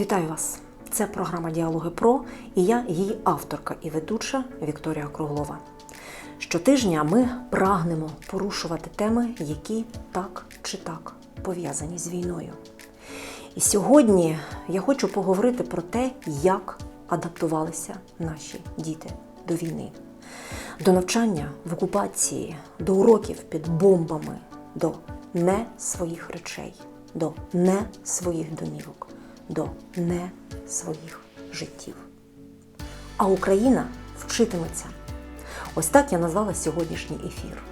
Вітаю вас! Це програма Діалоги Про і я, її авторка і ведуча Вікторія Круглова. Щотижня ми прагнемо порушувати теми, які так чи так пов'язані з війною. І сьогодні я хочу поговорити про те, як адаптувалися наші діти до війни, до навчання в окупації, до уроків під бомбами, до не своїх речей, до не своїх домівок, до не своїх життів. А Україна вчитиметься. Ось так я назвала сьогоднішній ефір.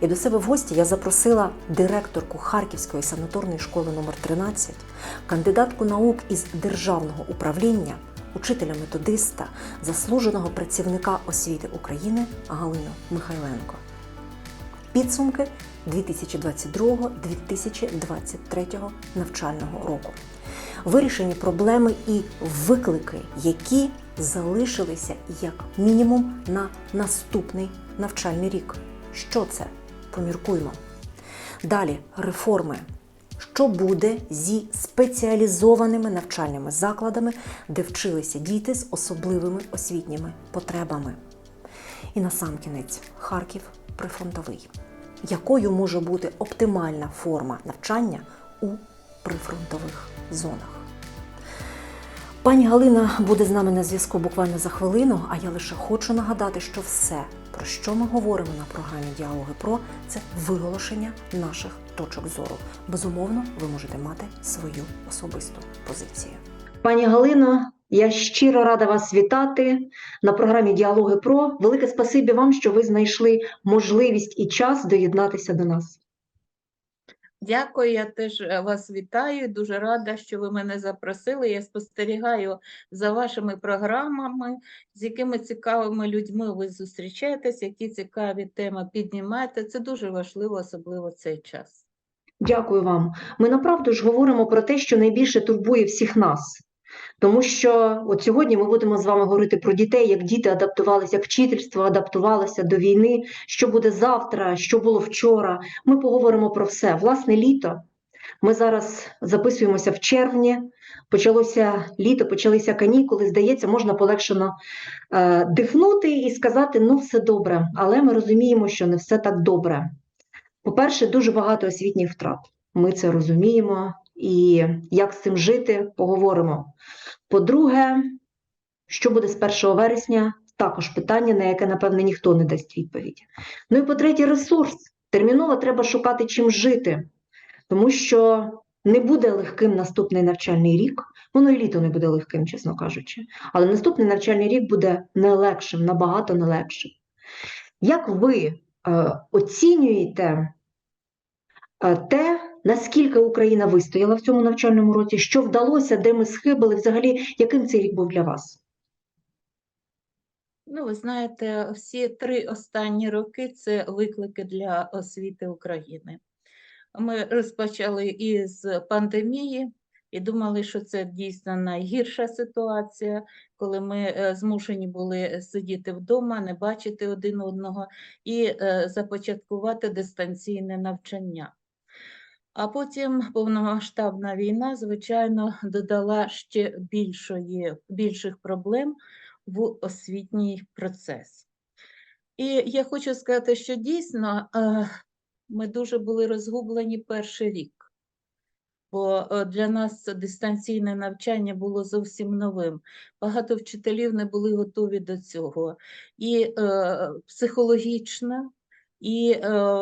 І до себе в гості я запросила директорку Харківської санаторної школи номер 13 кандидатку наук із державного управління, учителя методиста, заслуженого працівника освіти України Галину Михайленко. Підсумки 2022-2023 навчального року. Вирішені проблеми і виклики, які залишилися як мінімум на наступний навчальний рік. Що це? Поміркуємо. Далі реформи. Що буде зі спеціалізованими навчальними закладами, де вчилися діти з особливими освітніми потребами? І насамкінець Харків прифронтовий. Якою може бути оптимальна форма навчання у прифронтових зонах? Пані Галина буде з нами на зв'язку буквально за хвилину, а я лише хочу нагадати, що все, про що ми говоримо на програмі Діалоги Про, це виголошення наших точок зору. Безумовно, ви можете мати свою особисту позицію. Пані Галино, я щиро рада вас вітати на програмі Діалоги Про. Велике спасибі вам, що ви знайшли можливість і час доєднатися до нас. Дякую, я теж е, вас вітаю. Дуже рада, що ви мене запросили. Я спостерігаю за вашими програмами, з якими цікавими людьми ви зустрічаєтесь, які цікаві теми піднімаєте. Це дуже важливо, особливо цей час. Дякую вам. Ми направду ж говоримо про те, що найбільше турбує всіх нас. Тому що от сьогодні ми будемо з вами говорити про дітей, як діти адаптувалися, як вчительство адаптувалося до війни, що буде завтра, що було вчора. Ми поговоримо про все. Власне, літо. Ми зараз записуємося в червні. Почалося літо, почалися канікули. Здається, можна полегшено е, дихнути і сказати, ну все добре. Але ми розуміємо, що не все так добре. По-перше, дуже багато освітніх втрат. Ми це розуміємо, і як з цим жити, поговоримо. По-друге, що буде з 1 вересня, також питання, на яке, напевне, ніхто не дасть відповідь. Ну і по-третє, ресурс. Терміново треба шукати чим жити, тому що не буде легким наступний навчальний рік, воно і літо не буде легким, чесно кажучи. Але наступний навчальний рік буде не легшим, набагато не легшим. Як ви е, оцінюєте те, наскільки Україна вистояла в цьому навчальному році, що вдалося, де ми схибили, взагалі, яким цей рік був для вас? Ну, ви знаєте, всі три останні роки це виклики для освіти України. Ми розпочали із пандемії і думали, що це дійсно найгірша ситуація, коли ми е, змушені були сидіти вдома, не бачити один одного і е, започаткувати дистанційне навчання. А потім повномасштабна війна, звичайно, додала ще більшої, більших проблем в освітній процес. І я хочу сказати, що дійсно е, ми дуже були розгублені перший рік, бо е, для нас дистанційне навчання було зовсім новим. Багато вчителів не були готові до цього. І е, психологічно, і е,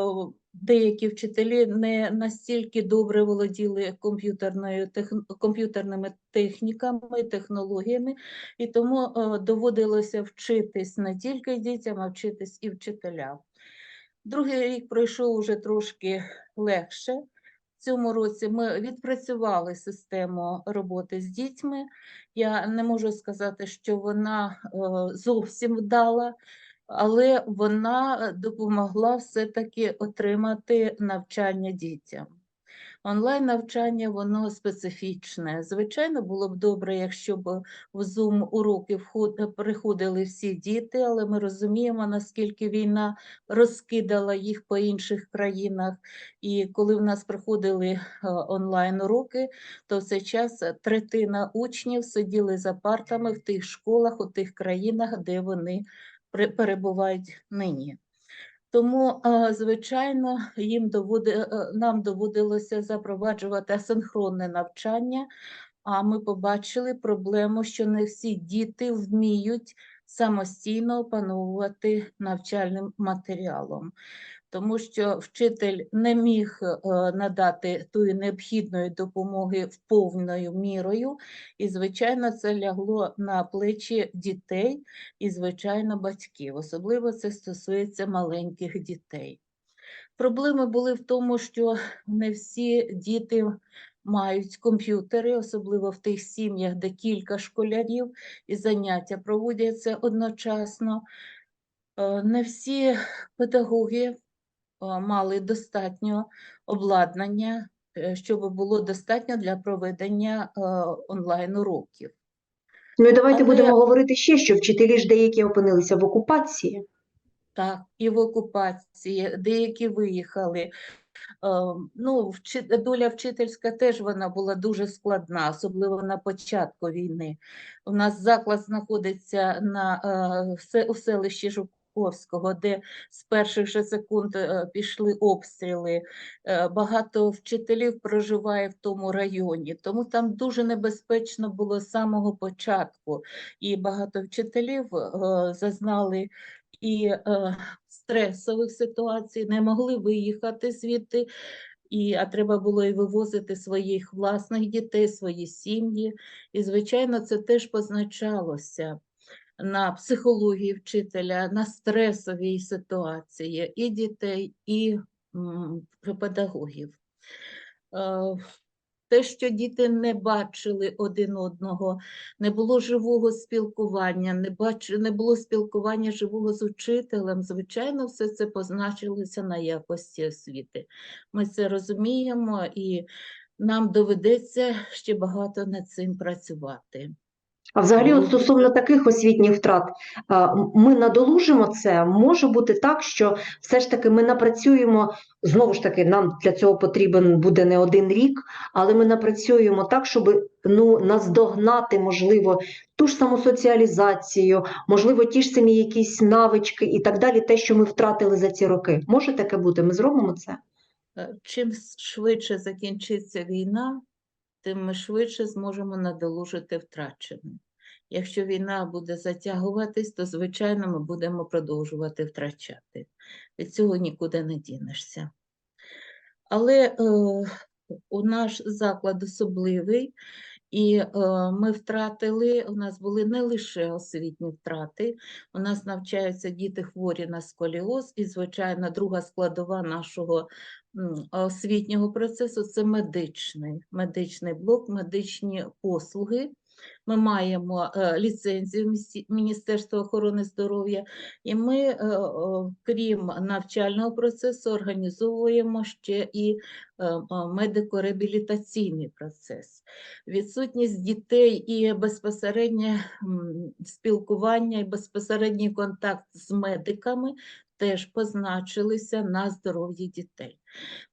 деякі вчителі не настільки добре володіли комп'ютерною комп'ютерними техніками, технологіями, і тому е, доводилося вчитись не тільки дітям, а вчитись і вчителям. Другий рік пройшов уже трошки легше. В цьому році ми відпрацювали систему роботи з дітьми. Я не можу сказати, що вона е, зовсім вдала, але вона допомогла все-таки отримати навчання дітям. Онлайн навчання воно специфічне. Звичайно, було б добре, якщо б в Zoom уроки приходили всі діти, але ми розуміємо, наскільки війна розкидала їх по інших країнах. І коли в нас приходили онлайн уроки, то в цей час третина учнів сиділи за партами в тих школах, у тих країнах, де вони перебувають нині. Тому, е, звичайно, їм доводи, е, нам доводилося запроваджувати асинхронне навчання, а ми побачили проблему, що не всі діти вміють самостійно опановувати навчальним матеріалом. Тому що вчитель не міг е, надати тої необхідної допомоги в повною мірою, і, звичайно, це лягло на плечі дітей і, звичайно, батьків. Особливо це стосується маленьких дітей. Проблеми були в тому, що не всі діти мають комп'ютери, особливо в тих сім'ях, де кілька школярів, і заняття проводяться одночасно. Е, Не всі педагоги мали достатньо обладнання, е, щоб було достатньо для проведення е, онлайн-уроків. Ну і давайте Але- будемо говорити ще, що вчителі ж деякі опинилися в окупації. Так, і в окупації, деякі виїхали. Е, Ну, доля вчительська теж вона була дуже складна, особливо на початку війни. У нас заклад знаходиться на, у селищі Жуковського, де з перших же секунд е, пішли обстріли. Е, Багато вчителів проживає в тому районі, тому там дуже небезпечно було з самого початку. І багато вчителів е, зазнали і стресових ситуацій, не могли виїхати звідти, і, а треба було і вивозити своїх власних дітей, свої сім'ї. І, звичайно, це теж позначалося на психології вчителя, на стресовій ситуації і дітей, і педагогів. Е, Те, що діти не бачили один одного, не було живого спілкування, не, бач... не було спілкування живого з учителем, звичайно, все це позначилося на якості освіти. Ми це розуміємо, і нам доведеться ще багато над цим працювати. А взагалі, от стосовно таких освітніх втрат, ми надолужимо це. Може бути так, що все ж таки ми напрацюємо знову ж таки, нам для цього потрібен буде не один рік, але ми напрацюємо так, щоб ну наздогнати, можливо, ту ж саму соціалізацію, можливо, ті ж самі якісь навички і так далі, те, що ми втратили за ці роки. Може таке бути? Ми зробимо це? Е, Чим швидше закінчиться війна, тим ми швидше зможемо надолужити втрачене. Якщо війна буде затягуватись, то, звичайно, ми будемо продовжувати втрачати. Від цього нікуди не дінешся. Але е, у наш заклад особливий, і е, ми втратили, у нас були не лише освітні втрати, у нас навчаються діти хворі на сколіоз, і, звичайно, друга складова нашого освітнього процесу це медичний, медичний блок, медичні послуги. Ми маємо е, ліцензію Міністерства охорони здоров'я, і ми, е, крім навчального процесу, організовуємо ще і е, е, медико-реабілітаційний процес. Відсутність дітей і безпосереднє спілкування і безпосередній контакт з медиками теж позначилися на здоров'ї дітей.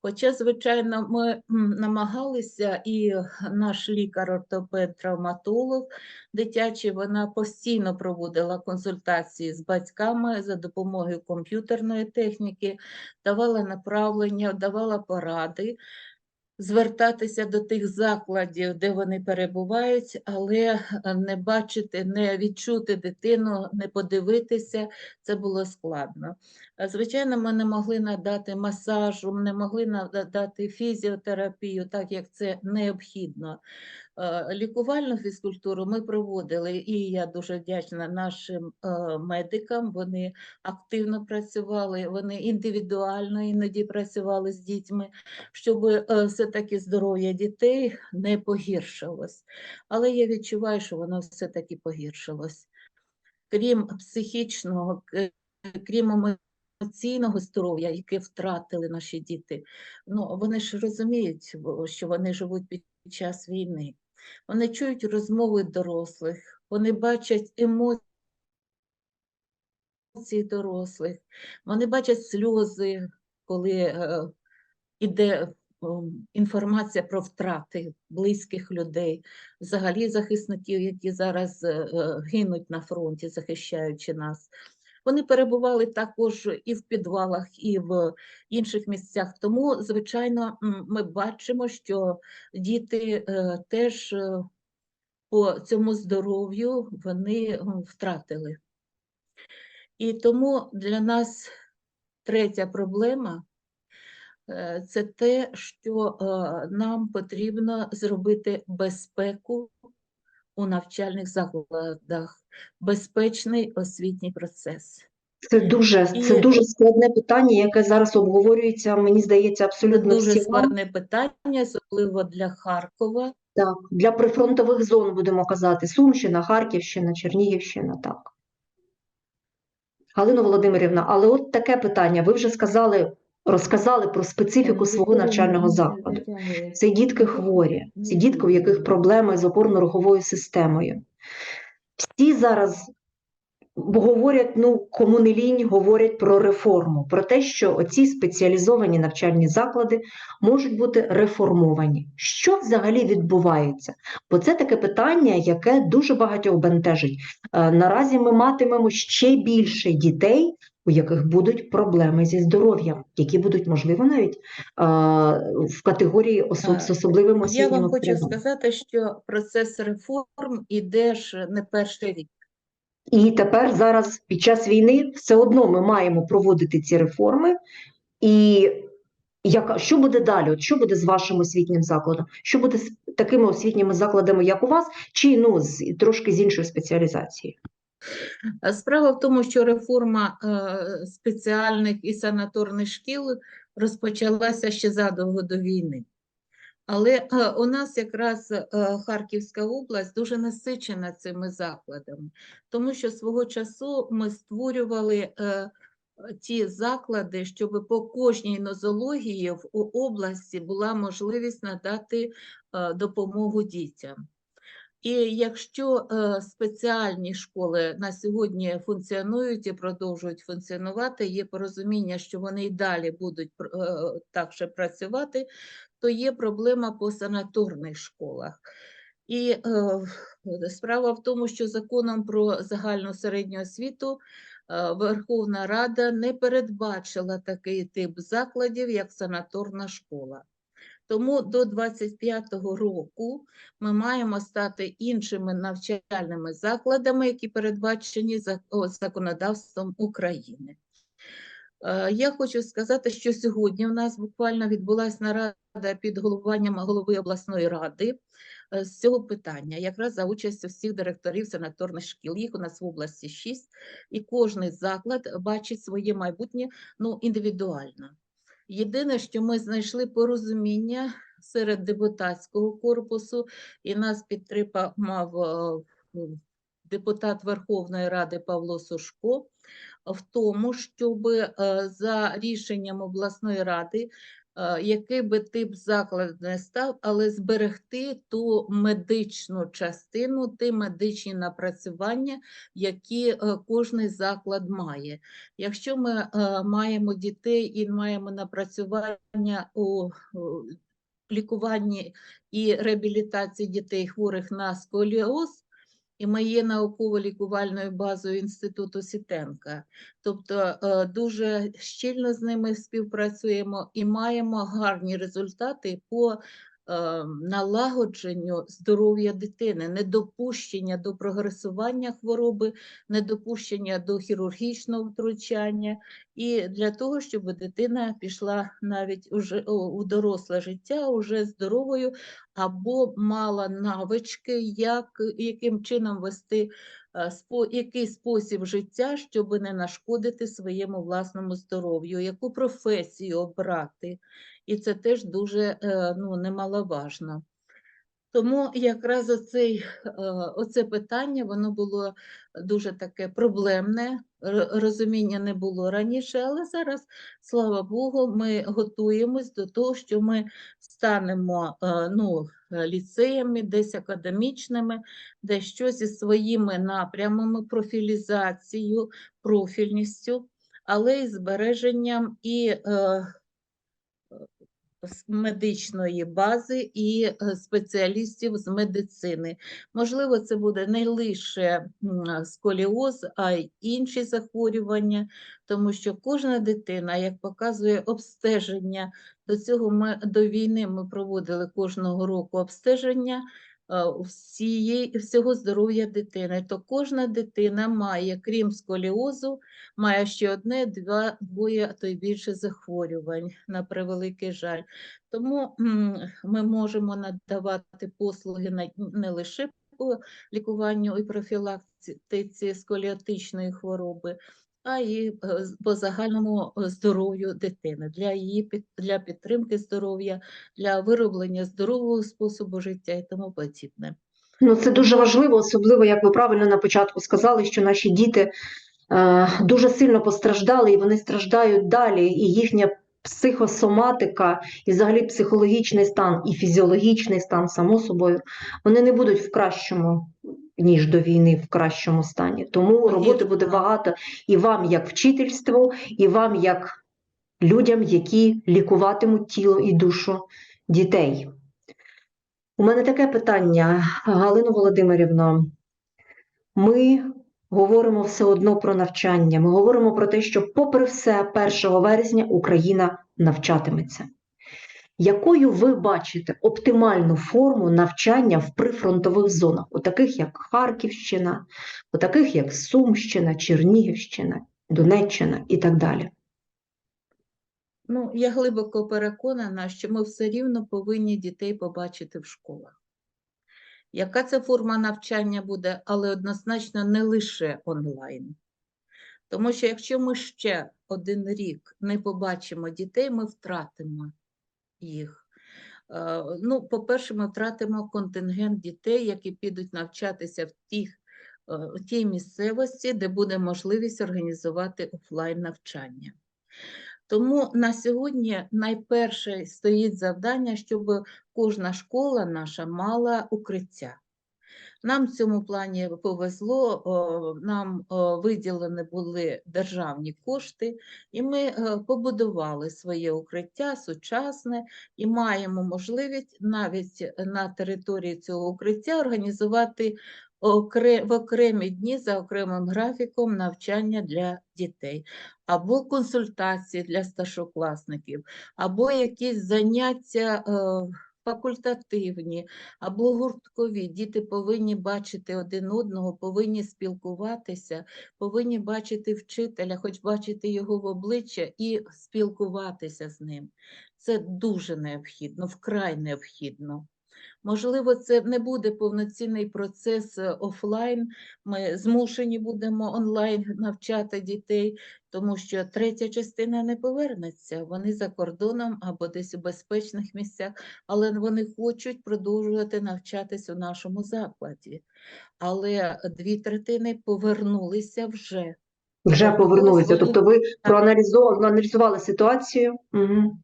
Хоча, звичайно, ми намагалися, і наш лікар-ортопед, травматолог дитячий, вона постійно проводила консультації з батьками за допомогою комп'ютерної техніки, давала направлення, давала поради. Звертатися до тих закладів, де вони перебувають, але е, не бачити, не відчути дитину, не подивитися, це було складно. Е, Звичайно, ми не могли надати масажу, не могли надати фізіотерапію, так як це необхідно. Е, Лікувальну фізкультуру ми проводили, і я дуже вдячна нашим е, медикам. Вони активно працювали, вони індивідуально іноді працювали з дітьми, щоб е, все-таки здоров'я дітей не погіршилось. Але я відчуваю, що воно все-таки погіршилось. Крім психічного, крім емоційного здоров'я, яке втратили наші діти. Ну, вони ж розуміють, що вони живуть під час війни. Вони чують розмови дорослих, вони бачать емоції дорослих, вони бачать сльози, коли е, іде ем, інформація про втрати близьких людей, взагалі захисників, які зараз е, е, гинуть на фронті, захищаючи нас. Вони перебували також і в підвалах, і в інших місцях. Тому, звичайно, ми бачимо, що діти е, теж е, по цьому здоров'ю вони втратили. І тому для нас третя проблема е, це те, що нам потрібно зробити безпеку у навчальних закладах, безпечний освітній процес. Це дуже, це дуже складне питання, яке зараз обговорюється, мені здається, Це абсолютно дуже всіма. складне питання, особливо для Харкова. Так, для прифронтових зон будемо казати, Сумщина, Харківщина, Чернігівщина, так. Галина Володимирівна, але от таке питання. Ви вже сказали, розказали про специфіку свого навчального закладу. Це дітки хворі, це дітки, у яких проблеми з опорно-руховою системою. Всі зараз говорять, ну, кому не лінь, говорять про реформу, про те, що оці спеціалізовані навчальні заклади можуть бути реформовані. Що взагалі відбувається? Бо це таке питання, яке дуже багатьох бентежить. Е, Наразі ми матимемо ще більше дітей, у яких будуть проблеми зі здоров'ям, які будуть, можливо, навіть е, в категорії особ з Е, особливими Я вам хочу сказати, що процес реформ іде ж не перший рік. І тепер зараз під час війни все одно ми маємо проводити ці реформи. І яка, що буде далі? От що буде з вашим освітнім закладом? Що буде з такими освітніми закладами, як у вас, чи ну з трошки з іншою спеціалізацією? Справа в тому, що реформа е, спеціальних і санаторних шкіл розпочалася ще задовго до війни. Але е, у нас якраз е, Харківська область дуже насичена цими закладами, тому що свого часу ми створювали ті заклади, щоб по кожній нозології в області була можливість надати допомогу дітям. І якщо е, спеціальні школи на сьогодні функціонують і продовжують функціонувати, є порозуміння, що вони і далі будуть е, так же працювати, то є проблема по санаторних школах. І е, справа в тому, що законом про загальну середню освіту Верховна Рада не передбачила такий тип закладів, як санаторна школа. Тому до 25-го року ми маємо стати іншими навчальними закладами, які передбачені законодавством України. Е, Я хочу сказати, що сьогодні у нас буквально відбулася нарада під головуванням голови обласної ради е, з цього питання, якраз за участю всіх директорів санаторних шкіл. Їх у нас в області шість, і кожний заклад бачить своє майбутнє ну, індивідуально. Єдине, що ми знайшли порозуміння серед депутатського корпусу, і нас підтримав е, депутат Верховної Ради Павло Сушко в тому, щоб за рішенням обласної ради, е, який би тип закладу не став, але зберегти ту медичну частину, ті медичні напрацювання, які е, кожний заклад має. Якщо ми е, маємо дітей і маємо напрацювання у лікуванні і реабілітації дітей хворих на сколіоз, і ми є науково-лікувальною базою Інституту Сітенка. Тобто е, дуже щільно з ними співпрацюємо і маємо гарні результати по налагодженню здоров'я дитини, недопущення до прогресування хвороби, недопущення до хірургічного втручання, і для того, щоб дитина пішла навіть уже у доросле життя уже здоровою або мала навички, як, яким чином вести е, який спосіб життя, щоб не нашкодити своєму власному здоров'ю, яку професію обрати. І це теж дуже е, ну, немаловажно. Тому якраз оцей, е, оце питання воно було дуже таке проблемне. Розуміння не було раніше, але зараз, слава Богу, ми готуємось до того, що ми станемо е, ну, ліцеями, десь академічними, де щось зі своїми напрямами, профілізацією, профільністю, але і збереженням і медичної бази і е, спеціалістів з медицини. Можливо, це буде не лише сколіоз, а й інші захворювання, тому що кожна дитина, як показує обстеження, до цього ми до війни ми проводили кожного року обстеження. Е, Всієї, всього здоров'я дитини, то кожна дитина має, крім сколіозу, має ще одне, два, двоє, а то й більше захворювань, на превеликий жаль. Тому ми можемо надавати послуги не лише по лікуванню і профілактиці сколіотичної хвороби, а й е, по загальному е, здоров'ю дитини, для її для підтримки здоров'я, для вироблення здорового способу життя і тому подібне. Ну, це дуже важливо, особливо, як ви правильно на початку сказали, що наші діти е, дуже сильно постраждали, і вони страждають далі, і їхня психосоматика, і взагалі психологічний стан, і фізіологічний стан, само собою, вони не будуть в кращому, ніж до війни, в кращому стані. Тому роботи буде багато і вам, як вчительству, і вам, як людям, які лікуватимуть тіло і душу дітей. У мене таке питання, Галино Володимирівно. Ми говоримо все одно про навчання. Ми говоримо про те, що, попри все, 1 вересня Україна навчатиметься. Якою ви бачите оптимальну форму навчання в прифронтових зонах, у таких як Харківщина, у таких як Сумщина, Чернігівщина, Донеччина і так далі? Ну, я глибоко переконана, що ми все рівно повинні дітей побачити в школах. Яка це форма навчання буде, але однозначно не лише онлайн. Тому що якщо ми ще один рік не побачимо дітей, ми втратимо їх. Е, Ну, по-перше, ми втратимо контингент дітей, які підуть навчатися в тих, е, в тій місцевості, де буде можливість організувати офлайн навчання. Тому на сьогодні найперше стоїть завдання, щоб кожна школа наша мала укриття. Нам в цьому плані повезло, нам виділені були державні кошти, і ми е, побудували своє укриття сучасне і маємо можливість навіть на території цього укриття організувати в окремі дні за окремим графіком навчання для дітей, або консультації для старшокласників, або якісь заняття. Факультативні або гурткові. Діти повинні бачити один одного, повинні спілкуватися, повинні бачити вчителя, хоч бачити його в обличчя і спілкуватися з ним. Це дуже необхідно, вкрай необхідно. Можливо, це не буде повноцінний процес е, офлайн. Ми змушені будемо онлайн навчати дітей, тому що третя частина не повернеться. Вони за кордоном або десь у безпечних місцях, але вони хочуть продовжувати навчатись у нашому закладі. Але дві третини повернулися вже. Вже Тобто повернулися. Тобто ви проаналізували ситуацію. Угу.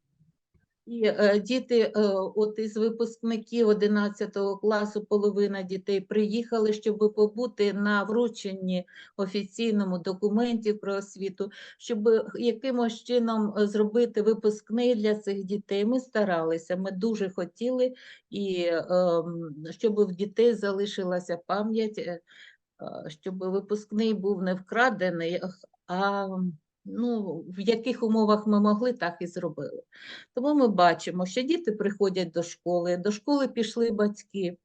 І е, діти, е, от із випускників 11 класу, половина дітей приїхали, щоб побути на врученні офіційному документів про освіту, щоб якимось чином зробити випускний для цих дітей. Ми старалися, ми дуже хотіли, і ем, щоб в дітей залишилася пам'ять, е, щоб випускний був не вкрадений, а ну, в яких умовах ми могли, так і зробили. Тому ми бачимо, що діти приходять до школи, до школи пішли батьки.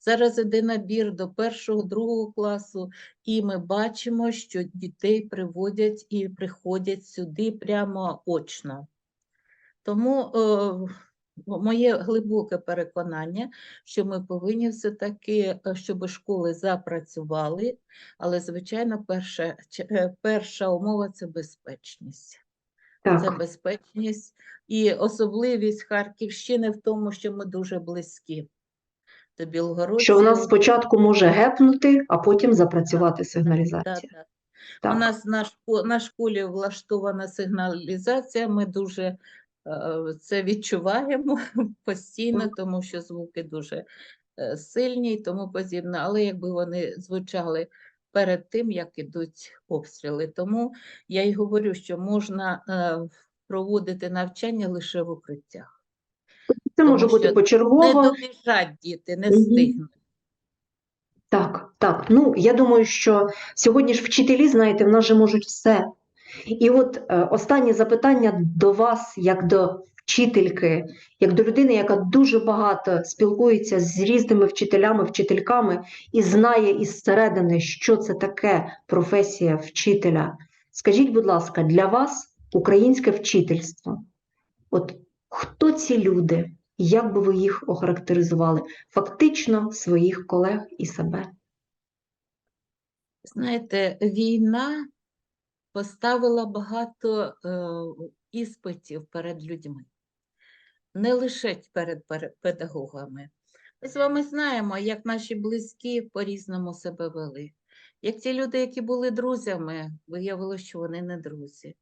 Зараз іде набір до першого, другого класу, і ми бачимо, що дітей приводять і приходять сюди прямо очно. Тому е, моє глибоке переконання, що ми повинні все-таки, е, щоб школи запрацювали, але, звичайно, перша, е, перша умова це безпечність. Це безпечність і особливість Харківщини в тому, що ми дуже близькі. до Білгородців. Що в нас спочатку може гепнути, а потім запрацювати сигналізація. да. Так. У нас на, школі влаштована сигналізація. Ми дуже це відчуваємо постійно, тому що звуки дуже е, сильні і тому подібне. Але якби вони звучали перед тим, як ідуть обстріли. Тому я й говорю, що можна е, проводити навчання лише в укриттях. Це може тому бути почергово. Не добіжать діти, не встигнуть. Так, так. Ну я думаю, що сьогодні ж вчителі, знаєте, в нас же можуть все. І от е, останнє запитання до вас, як до вчительки, як до людини, яка дуже багато спілкується з різними вчителями, вчительками і знає із середини, що це таке професія вчителя. Скажіть, будь ласка, для вас українське вчительство? От хто ці люди? Як би ви їх охарактеризували? Фактично своїх колег і себе. Знаєте, війна поставила багато е, іспитів перед людьми, не лише перед педагогами. Ми з вами знаємо, як наші близькі по-різному себе вели. Як ті люди, які були друзями, виявилося, що вони не друзі.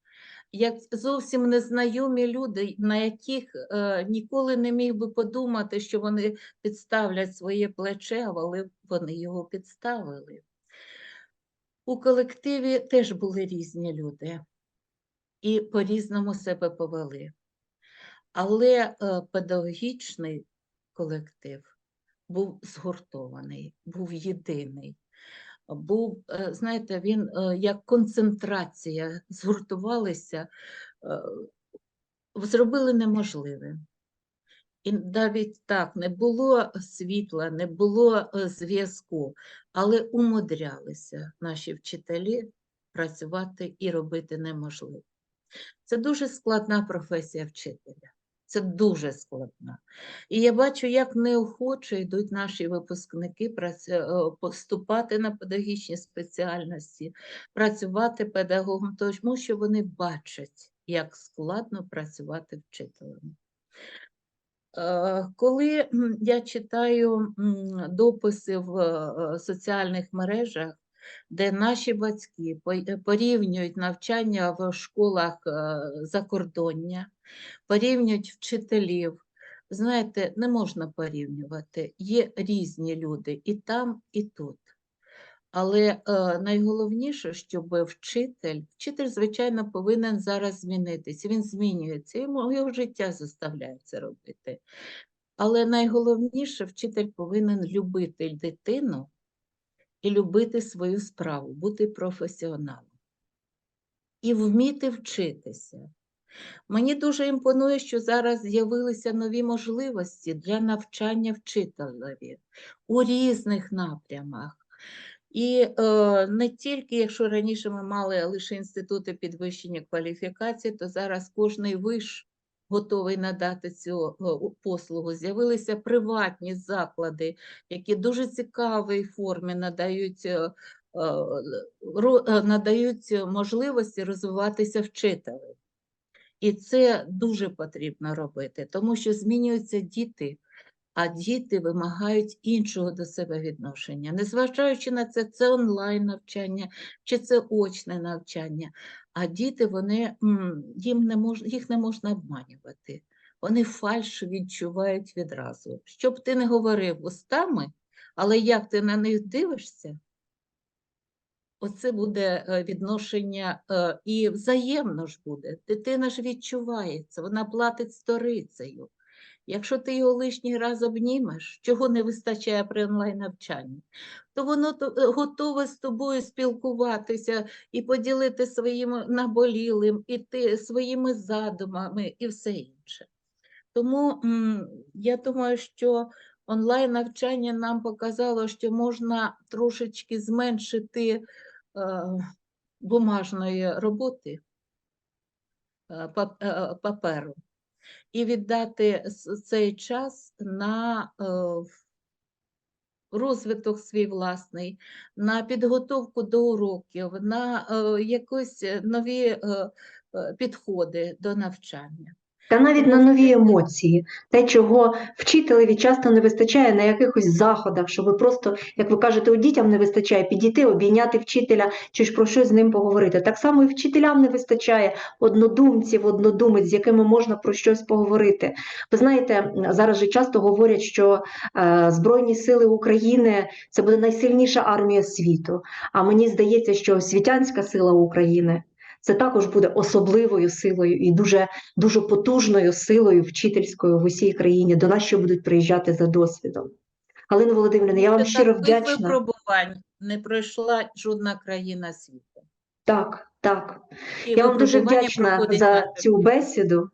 Як зовсім незнайомі люди, на яких е, ніколи не міг би подумати, що вони підставлять своє плече, але вони його підставили. У колективі теж були різні люди і по-різному себе повели. Але е, педагогічний колектив був згуртований, був єдиний. Був, е, знаєте, він е, як концентрація, згуртувалися, зробили неможливе. І навіть так не було світла, не було е, зв'язку, але умудрялися наші вчителі працювати і робити неможливе. Це дуже складна професія вчителя. Це дуже складна. І я бачу, як неохоче йдуть наші випускники е, поступати на педагогічні спеціальності, працювати педагогом, тому що вони бачать, як складно працювати вчителем. Е, Коли я читаю дописи в е, соціальних мережах, де наші батьки е, порівнюють навчання в школах закордоння, порівнюють вчителів, знаєте, не можна порівнювати. Є різні люди і там, і тут. Але е, найголовніше, щоб вчитель, вчитель, звичайно, повинен зараз змінитися. Він змінюється, йому його життя заставляє це робити. Але найголовніше, вчитель повинен любити дитину і любити свою справу, бути професіоналом і вміти вчитися. Мені дуже імпонує, що зараз з'явилися нові можливості для навчання вчителеві у різних напрямах. І е, не тільки, якщо раніше ми мали лише інститути підвищення кваліфікації, то зараз кожний виш готовий надати цю е, послугу. З'явилися приватні заклади, які дуже цікавій формі надають, е, е, е, надають можливості розвиватися вчителем. І це дуже потрібно робити, тому що змінюються діти, а діти вимагають іншого до себе відношення. Незважаючи на це, це онлайн навчання чи це очне навчання. А діти, вони, їм не мож, їх не можна обманювати. Вони фальш відчувають відразу. Щоб ти не говорив устами, але як ти на них дивишся, Оце буде е, відношення е, і взаємно ж буде. Дитина ж відчуває це, вона платить сторицею. Якщо ти його лишній раз обнімеш, чого не вистачає при онлайн-навчанні, то воно е, готове з тобою спілкуватися і поділити своїм наболілим, і ти своїми задумами і все інше. Тому я думаю, що онлайн-навчання нам показало, що можна трошечки зменшити е, бумажної роботи е, паперу і віддати цей час на е, розвиток свій власний, на підготовку до уроків, на е, якісь нові е, підходи до навчання. Та навіть на нові емоції, те, чого вчителеві часто не вистачає на якихось заходах, щоб просто, як ви кажете, у дітям не вистачає підійти, обійняти вчителя чи ж про щось з ним поговорити. Так само і вчителям не вистачає однодумців, однодумець, з якими можна про щось поговорити. Ви знаєте, зараз же часто говорять, що е, Збройні сили України це буде найсильніша армія світу. А мені здається, що освітянська сила України це також буде особливою силою і дуже дуже потужною силою вчительською в усій країні. До нас ще будуть приїжджати за досвідом. Галина Володимирівна, я вам Таких щиро вдячна. випробувань не пройшла жодна країна світу. Так, так. І Я вам дуже вдячна за цю бесіду.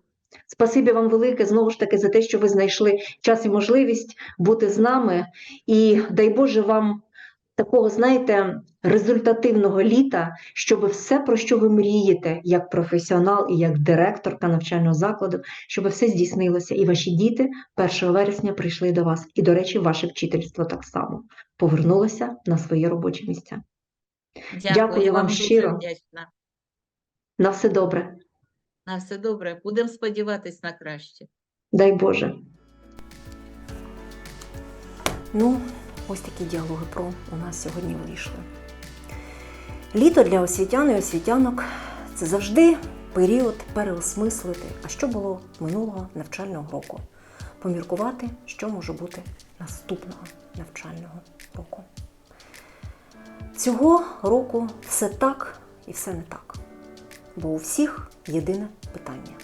Спасибі вам велике знову ж таки за те, що ви знайшли час і можливість бути з нами. І дай Боже вам такого, знаєте, результативного літа, щоб все, про що ви мрієте, як професіонал і як директорка навчального закладу, щоб все здійснилося. І ваші діти 1 вересня прийшли до вас. І, до речі, ваше вчительство так само повернулося на свої робочі місця. Дякую, Дякую вам щиро. вдячна. На все добре. На все добре. Будемо сподіватись на краще. Дай Боже. Ну, ось такі діалоги про у нас сьогодні вийшли. Літо для освітян і освітянок це завжди період переосмислити, а що було минулого навчального року. Поміркувати, що може бути наступного навчального року. Цього року все так і все не так. Бо у всіх єдине питання: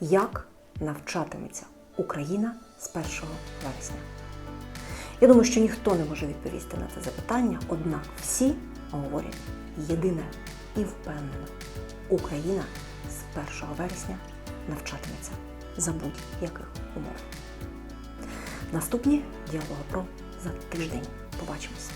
як навчатиметься Україна з 1 вересня? Я думаю, що ніхто не може відповісти на це запитання, однак всі говорять єдине і впевнено: Україна з 1 вересня навчатиметься за будь-яких умов. Наступні діалоги про за тиждень. Побачимось.